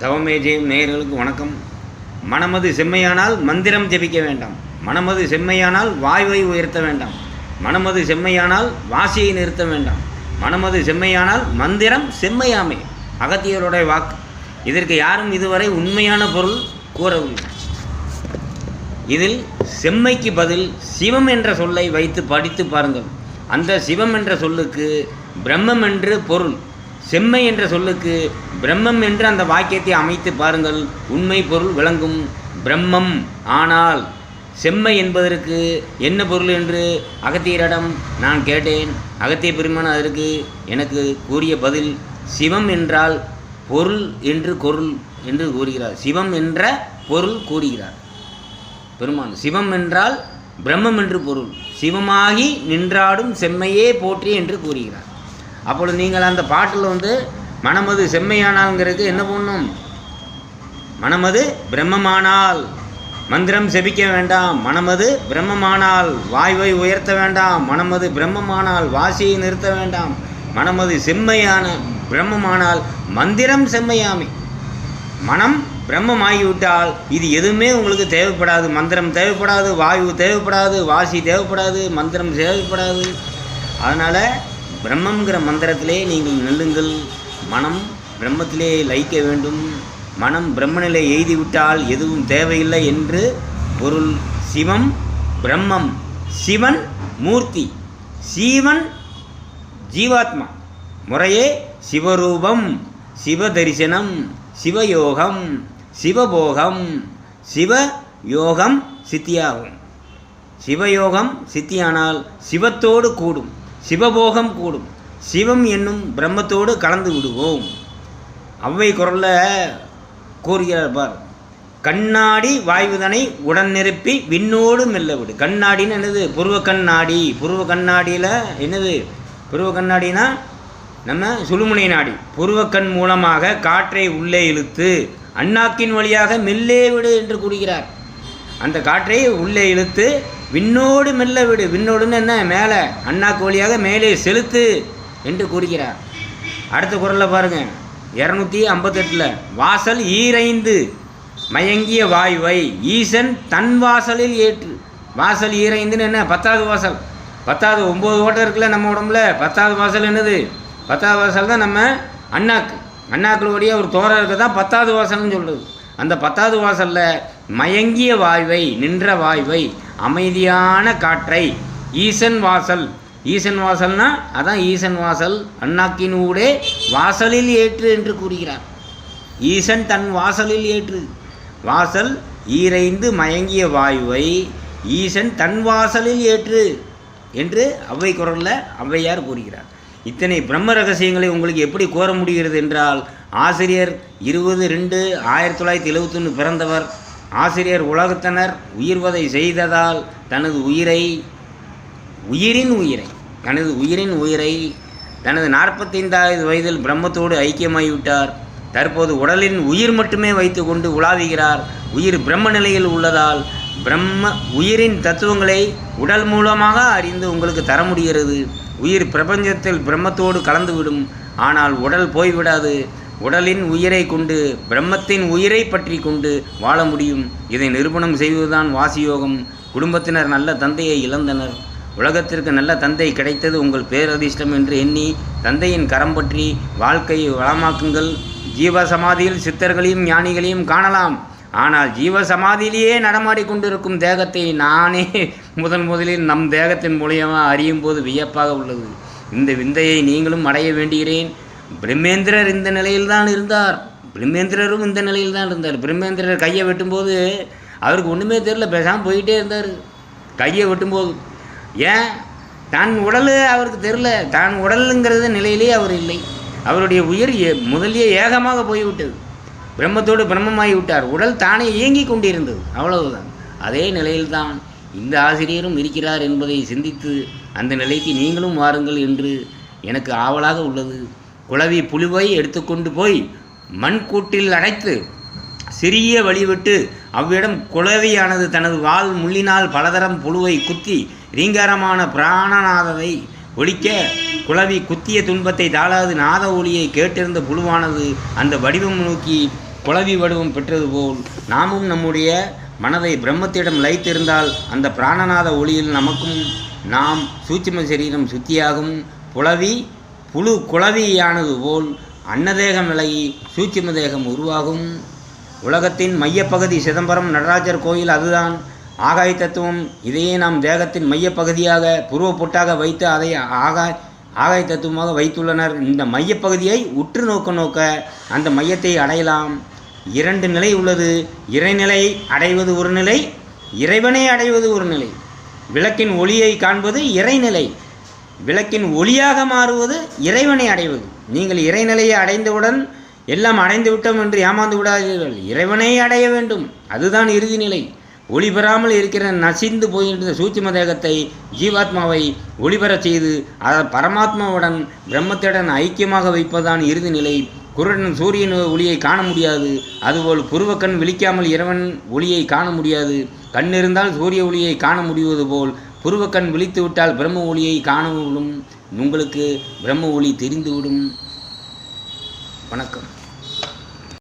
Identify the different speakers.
Speaker 1: தவமே ஜெயம் நேயர்களுக்கு வணக்கம். மனமது செம்மையானால் மந்திரம் ஜெபிக்க வேண்டாம். மனமது செம்மையானால் வாய்வை உயர்த்த வேண்டாம். மனமது செம்மையானால் வாசியை நிறுத்த வேண்டாம். மனமது செம்மையானால் மந்திரம் செம்மையாமை. அகத்தியருடைய வாக்கு. இதற்கு யாரும் இதுவரை உண்மையான பொருள் கூறவில்லை. இதில் செம்மைக்கு பதில் சிவம் என்ற சொல்லை வைத்து படித்து பாருங்கள். அந்த சிவம் என்ற சொல்லுக்கு பிரம்மம் என்று பொருள். செம்மை என்ற சொல்லுக்கு பிரம்மம் என்று அந்த வாக்கியத்தை அமைத்து பாருங்கள். உண்மை பொருள் விளங்கும். பிரம்மம் ஆனால் செம்மை என்பதற்கு என்ன பொருள் என்று அகத்தியரிடம் நான் கேட்டேன். அகத்திய பெருமான் அதற்கு எனக்கு கூறிய பதில் சிவம் என்றால் பொருள் என்று பொருள் என்று கூறுகிறார். சிவம் என்ற பொருள் கூறுகிறார். பெருமான் சிவம் என்றால் பிரம்மம் என்று பொருள். சிவமாகி நின்றாடும் செம்மையே போற்றி என்று கூறுகிறார். அப்பொழுது நீங்கள் அந்த பாட்டில் வந்து மனமது செம்மையானால்ங்கிறதுக்கு என்ன பண்ணும்? மனமது பிரம்மமானால். மந்திரம் செபிக்க வேண்டாம். மனமது பிரம்மமானால். வாய்வை உயர்த்த வேண்டாம். மனமது பிரம்மமானால். வாசியை நிறுத்த வேண்டாம். மனமது செம்மையான பிரம்மமானால். மந்திரம் செம்மையாமே. மனம் பிரம்மமாகிவிட்டால் இது எதுவுமே உங்களுக்கு தேவைப்படாது. மந்திரம் தேவைப்படாது. வாயு தேவைப்படாது. வாசி தேவைப்படாது. மந்திரம் தேவைப்படாது. அதனால் பிரம்மங்கிற மந்திரத்திலே நீங்கள் நெல்லுங்கள். மனம் பிரம்மத்திலே லயிக்க வேண்டும். மனம் பிரம்மனிலே எய்திவிட்டால் எதுவும் தேவையில்லை என்று பொருள். சிவம் பிரம்மம் சிவன் மூர்த்தி. சீவன் ஜீவாத்மா. முறையே சிவரூபம் சிவதரிசனம் சிவயோகம் சிவபோகம் சிவ யோகம் சித்தியாகும். சிவயோகம் சித்தியானால் சிவத்தோடு கூடும். சிவபோகம் கூடும். சிவம் என்னும் பிரம்மத்தோடு கலந்து விடுவோம். அவ்வை குரலில் கூறுகிறார் பார். கண்ணாடி வாய்வுதனை உடன் நிரப்பி விண்ணோடு மெல்ல விடு. கண்ணாடின்னு என்னது? புருவ கண்ணாடி. புருவ கண்ணாடியில் என்னது? புருவ கண்ணாடினா நம்ம சுழுமுனை நாடி. புருவக்கண் மூலமாக காற்றை உள்ளே இழுத்து அண்ணாக்கின் வழியாக மெல்லே விடு என்று கூறுகிறார். அந்த காற்றை உள்ளே இழுத்து விண்ணோடு மெல்ல விடு. விண்ணோடுன்னு என்ன? மேலே. அண்ணாக்கு வழியாக மேலே செலுத்து என்று கூறுகிறார். அடுத்த குரலில் பாருங்கள் இரநூத்தி ஐம்பத்தெட்டில் வாசல் ஈரைந்து மயங்கிய வாயுவை ஈசன் தன் வாசலில் ஏற்று. வாசல் ஈரைந்துன்னு என்ன? பத்தாவது வாசல். பத்தாவது ஒம்பது ஓட்டம் இருக்குல்ல நம்ம உடம்புல? பத்தாவது வாசல் என்னது? பத்தாவது வாசல் தான் நம்ம அண்ணாக்கு. அண்ணாக்களுடைய ஒரு தோரம் இருக்க தான் பத்தாவது வாசல்னு சொல்கிறது அந்த பத்தாவது வாசலில் மயங்கிய வாய்வை நின்ற வாய்வை அமைதியான காற்றை. ஈசன் வாசல். ஈசன் வாசல்னா அதான் ஈசன் வாசல். அண்ணாக்கினூடே வாசலில் ஏற்று என்று கூறுகிறார். ஈசன் தன் வாசலில் ஏற்று. வாசல் ஈரைந்து மயங்கிய வாயுவை ஈசன் தன் வாசலில் ஏற்று என்று அவ்வை குரலில் ஔவையார் கூறுகிறார். இத்தனை பிரம்ம ரகசியங்களை உங்களுக்கு எப்படி கூற முடிகிறது என்றால் ஆசிரியர் இருபது ரெண்டு ஆயிரத்தி தொள்ளாயிரத்தி எழுபத்தொன்று பிறந்தவர். ஆசிரியர் உலகத்தினர் உயிர்வதை செய்ததால் தனது உயிரை உயிரின் உயிரை தனது உயிரின் உயிரை தனது நாற்பத்தைந்தாவது வயதில் பிரம்மத்தோடு ஐக்கியமாகிவிட்டார். தற்போது உடலின் உயிர் மட்டுமே வைத்துக்கொண்டு உலாவுகிறார். உயிர் பிரம்ம நிலையில் உள்ளதால் பிரம்ம உயிரின் தத்துவங்களை உடல் மூலமாக அறிந்து உங்களுக்கு தர முடிகிறது. உயிர் பிரபஞ்சத்தில் பிரம்மத்தோடு கலந்துவிடும். ஆனால் உடல் போய்விடாது. உடலின் உயிரை கொண்டு பிரம்மத்தின் உயிரை பற்றி கொண்டு வாழ முடியும். இதை நிரூபணம் செய்வதுதான் வாசியோகம். குடும்பத்தினர் நல்ல தந்தையை இழந்தனர். உலகத்திற்கு நல்ல தந்தை கிடைத்தது உங்கள் பேரதிர்ஷ்டம் என்று எண்ணி தந்தையின் கரம் பற்றி வாழ்க்கையை வளமாக்குங்கள். ஜீவ சமாதியில் சித்தர்களையும் ஞானிகளையும் காணலாம். ஆனால் ஜீவ சமாதியிலேயே தேகத்தை நானே முதன் முதலில் நம் தேகத்தின் மூலியமாக அறியும் போது வியப்பாக உள்ளது. இந்த விந்தையை நீங்களும் அடைய வேண்டுகிறேன். பிரம்மேந்திரர் இந்த நிலையில்தான் இருந்தார். பிரம்மேந்திரரும் இந்த நிலையில் தான் இருந்தார். பிரம்மேந்திரர் கையை வெட்டும்போது அவருக்கு ஒன்றுமே தெரில பேசாமல் போயிட்டே இருந்தார். கையை வெட்டும்போது. ஏன்? தான் உடல் அவருக்கு தெரில தான் உடலுங்கிறது நிலையிலே அவர் இல்லை. அவருடைய உயிர் முதலியே ஏகமாக போய்விட்டது. பிரம்மத்தோடு பிரம்மமாகி விட்டார் உடல் தானே இயங்கி கொண்டிருந்தது. அவ்வளவுதான். அதே நிலையில்தான் இந்த ஆசிரியரும் இருக்கிறார் என்பதை சிந்தித்து அந்த நிலைக்கு நீங்களும் வாருங்கள் என்று எனக்கு ஆவலாக உள்ளது. குளவி புழுவை எடுத்துக்கொண்டு போய் மண் கூட்டில் அடைத்து சிறிய வழிவிட்டு அவ்விடம் குளவியானது தனது வாள் முள்ளினால் பலதரம் புழுவை குத்தி ரீங்காரமான பிராணநாதவை ஒழிக்க குளவி குத்திய துன்பத்தை தாளாது நாத ஒளியை கேட்டிருந்த புழுவானது அந்த வடிவம் நோக்கி குளவி வடிவம் பெற்றது போல் நாமும் நம்முடைய மனதை பிரம்மத்திடம் லயித்திருந்தால் அந்த பிராணநாத ஒளியில் நமக்கும் நாம் சூட்சும சரீரம் சுத்தியாகும். புலவி புழு குளவியானது போல் அன்னதேகம் விலகி சூட்சும தேகம் உருவாகும். உலகத்தின் மையப்பகுதி சிதம்பரம் நடராஜர் கோயில் அதுதான். ஆகாய தத்துவம் இதையே நாம் தேகத்தின் மையப்பகுதியாக புருவ பொட்டாக வைத்து அதை ஆகாய் ஆகாய தத்துவமாக வைத்துள்ளனர். இந்த மையப்பகுதியை உற்று நோக்க நோக்க அந்த மையத்தை அடையலாம். இரண்டு நிலை உள்ளது. இறைநிலை அடைவது ஒரு நிலை இறைவனை அடைவது ஒரு நிலை. விளக்கின் ஒளியை காண்பது இறைநிலை. விளக்கின் ஒளியாக மாறுவது இறைவனை அடைவது. நீங்கள் இறைநிலையை அடைந்தவுடன் எல்லாம் அடைந்து விட்டோம் என்று ஏமாந்து விடாதீர்கள். இறைவனை அடைய வேண்டும். அதுதான் இறுதி நிலை. ஒளி பெறாமல் இருக்கிற நசிந்து போயிருந்த சூட்சும தேகத்தை ஜீவாத்மாவை ஒளிபெறச் செய்து அதை பரமாத்மாவுடன் பிரம்மத்துடன் ஐக்கியமாக வைப்பதுதான் இறுதி நிலை. குருடன் சூரியன் ஒளியை காண முடியாது. அதுபோல் புருவக்கண் விழிக்காமல் இறைவன் ஒளியை காண முடியாது. கண் இருந்தால் சூரிய ஒளியை காண முடிவது போல் புருவக்கண் விழித்துவிட்டால் பிரம்ம ஒளியை காணவிடும். உங்களுக்கு பிரம்ம ஒளி தெரிந்துவிடும். வணக்கம்.